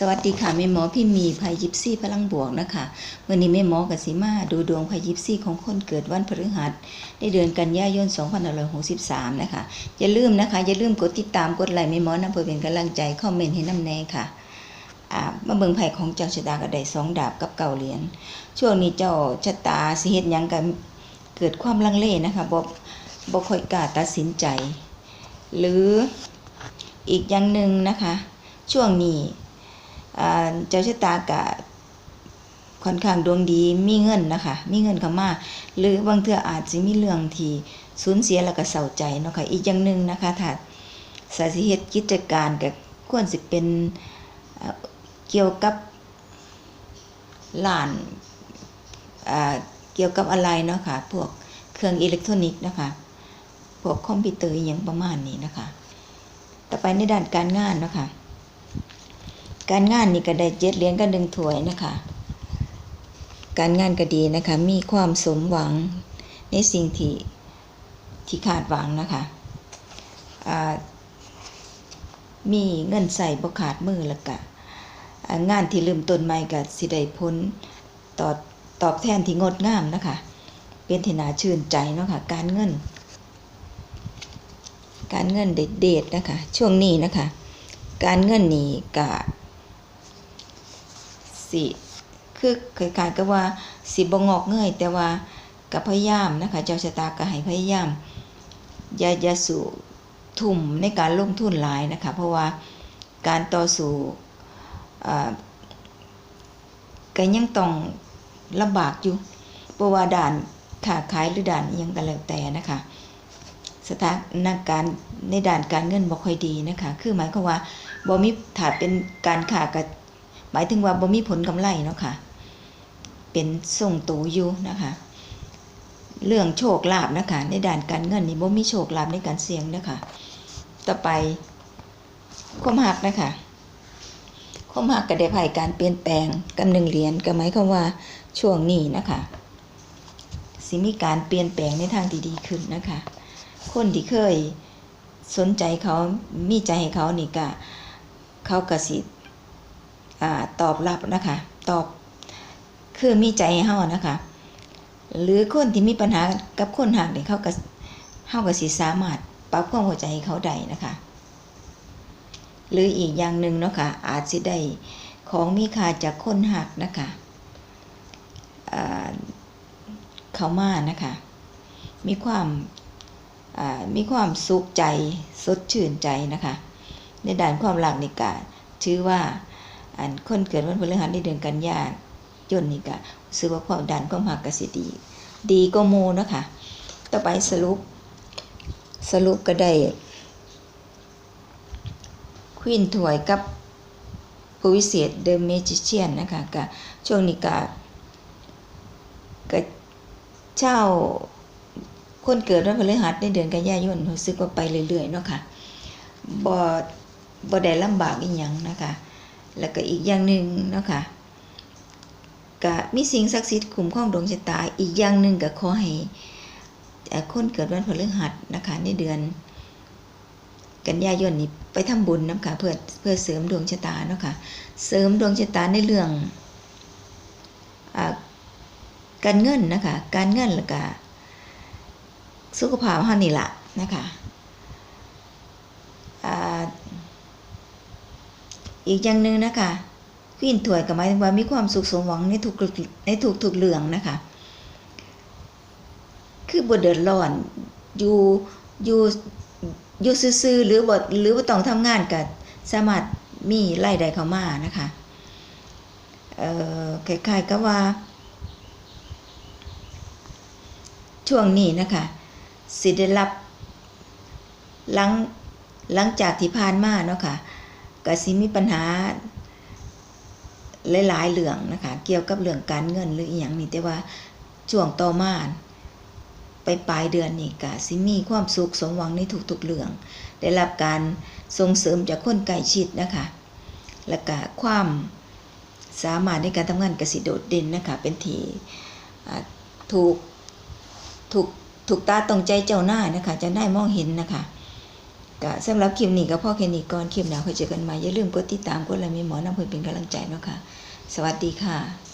สวัสดีค่ะแม่หมอพี่มีภัยยิปซี่พลังบวกนะคะวันนี้แม่หมอกับสีมาดูดวงภัยยิปซี่ของคนเกิดวันพฤหัสในเดือนกันยายน2563 นะคะ อย่าลืมนะคะ อย่าลืมกดติดตามกดไลค์แม่หมอนะเพื่อเป็นกำลังใจคอมเมนต์ให้น้ำแน่ค่ะมาเบิงไพ่ของเจ้าชะตากระไดสองดาบกับเก่าเหรียญช่วงนี้เจ้าชะตาสิเฮ็ดหยังกันเกิดความลังเลนะคะบ่บ่ค่อยกล้าตัดสินใจ หรืออีกอย่างหนึ่งนะคะ ช่วงนี้ เจ้าชะตากะค่อนข้างดวงดีมีเงินนะคะ มีเงินเข้ามาหรือบางเทื่ออาจจะมีเรื่องที่สูญเสียแล้วก็เศร้าใจเนาะค่ะอีกอย่างหนึ่งนะคะถ้าสาสิเหตุกิจการก็ควรสิเป็นเกี่ยวกับร้านเกี่ยวกับอะไรเนาะค่ะพวกเครื่องอิเล็กทรอนิกส์นะคะพวกคอมพิวเตอร์อย่างประมาณนี้นะคะ ต่อไปในด้านการงานเนาะค่ะ การงานนี่ก็ได้เจ็ดเหรียญก็ดึงถวยนะคะ การงานก็ดีนะคะ มีความสมหวังในสิ่งที่ที่คาดหวังนะคะมีเงินใส่บ่ขาดมือแล้วก็อ่างานที่เริ่มต้นใหม่ก็สิได้พ้นตอบตอบแทนที่งดงามนะคะ เป็นที่น่าชื่นใจเนาะค่ะการเงิน การเงินเด็ดๆนะคะ ช่วงนี้นะคะ การเงินนี่กะ สิ คือคล้ายๆกับว่าสิบ่งอกเงยแต่ว่าก็พยายามนะคะ เจ้าชะตาก็ให้พยายามอย่าอย่าสู่ทุ่มในการลงทุนหลายนะคะ เพราะว่าการต่อสู้อ่าก็ยังต้องลำบากอยู่เพราะว่าด่านค้าขายหรือด่านยังก็แล้วแต่นะคะสถานการณ์ในด่านการเงินบ่ค่อยดีนะคะ คือหมายความว่าบ่มีถ้าเป็นการค้าก็ หมายถึงว่าบ่มีผลกำไรเนาะค่ะ เป็นส่งตูอยู่นะคะ เรื่องโชคลาภนะคะ ในด้านการเงินนี่บ่มีโชคลาภในการเสี่ยงนะคะต่อไปความหักนะคะความหักก็ได้ไพ่การเปลี่ยนแปลงกำหนึ่งเหรียญก็หมายความว่าช่วงนี้นะคะสิมีการเปลี่ยนแปลงในทางที่ดีขึ้นนะคะ คนที่เคยสนใจเขามีใจให้เขานี่ก็เขาก็สิ ตอบรับนะคะ ตอบคือมีใจให้เฮานะคะ หรือคนที่มีปัญหากับคนห่างเนี่ยเขาก็เฮาก็สิสามารถปรับความเข้าใจให้เขาได้นะคะ หรืออีกอย่างหนึ่งเนาะค่ะอาจสิได้ของมีค่าจากคนหักนะคะเขามานะคะ มีความมีความสุขใจสดชื่นใจนะคะ ในด้านความรักนี่ก็ถือว่า อันคนเกิดวันพฤหัสในเดือนกันยายนนี่ก็ซื้อว่าความดันความหักกสิดี ดีก็โมนะคะต่อไปสรุป สรุปก็ได้ควีนถวยกับผู้วิเศษเดอะเมจิเชียนนะคะก็ช่วงนี้ก็ก็เช่าคนเกิดวันพฤหัสในเดือนกันยายนรู้สึกว่าไปเรื่อยๆเนาะค่ะบ่บ่ได้ลำบากอีหยังนะคะ แล้วก็อีกอย่างหนึ่งเนาะค่ะก็มีสิ่งศักดิ์สิทธิ์คุ้มครองดวงชะตา อีกอย่างหนึ่งก็ขอให้คนเกิดวันพฤหัสนะคะในเดือน กันยายนนี้ไปทำบุญนะคะเพื่อเพื่อเสริมดวงชะตาเนาะค่ะเสริมดวงชะตาในเรื่องอการเงินนะคะการเงินแล้วก็สุขภาพเฮานี่ละนะคะอ่า อีกอย่างหนึ่งนะคะควีนถวยก็หมายถึงว่ามีความสุขสมหวังในทุกในทุกทุกเรื่องนะคะ คือบ่เดือดร้อนอยู่อยู่อยู่ซื่อๆหรือบ่หรือว่าต้องทำงานก็สามารถมีรายได้เข้ามานะคะเอ่อคล้ายๆกับว่า ช่วงนี้นะคะสิได้รับหลังหลังจากที่ผ่านมาเนาะค่ะ ก็สิมีปัญหาหลายๆเรื่องนะคะ เกี่ยวกับเรื่องการเงินหรืออีหยังนี่แต่ว่าช่วงต่อมาไปปลายเดือนนี่ก็สิมีความสุขสมหวังในทุกๆเรื่อง ได้รับการส่งเสริมจากคนใกล้ชิดนะคะ แล้วก็ความสามารถในการทำงานกสิโดดเด่นนะคะ เป็นที่ถูกถูกถูกตาตรงใจเจ้าหน้านะคะ จะได้มองเห็นนะคะ ก็สำหรับคลิปนี้ก็พ่อแค่นี้ก่อนคลิปหน้าค่อยเจอกันใหม่อย่าลืมกดติดตามกดไลค์มีหมอนำเพื่อเป็นกำลังใจเนาะค่ะ สวัสดีค่ะ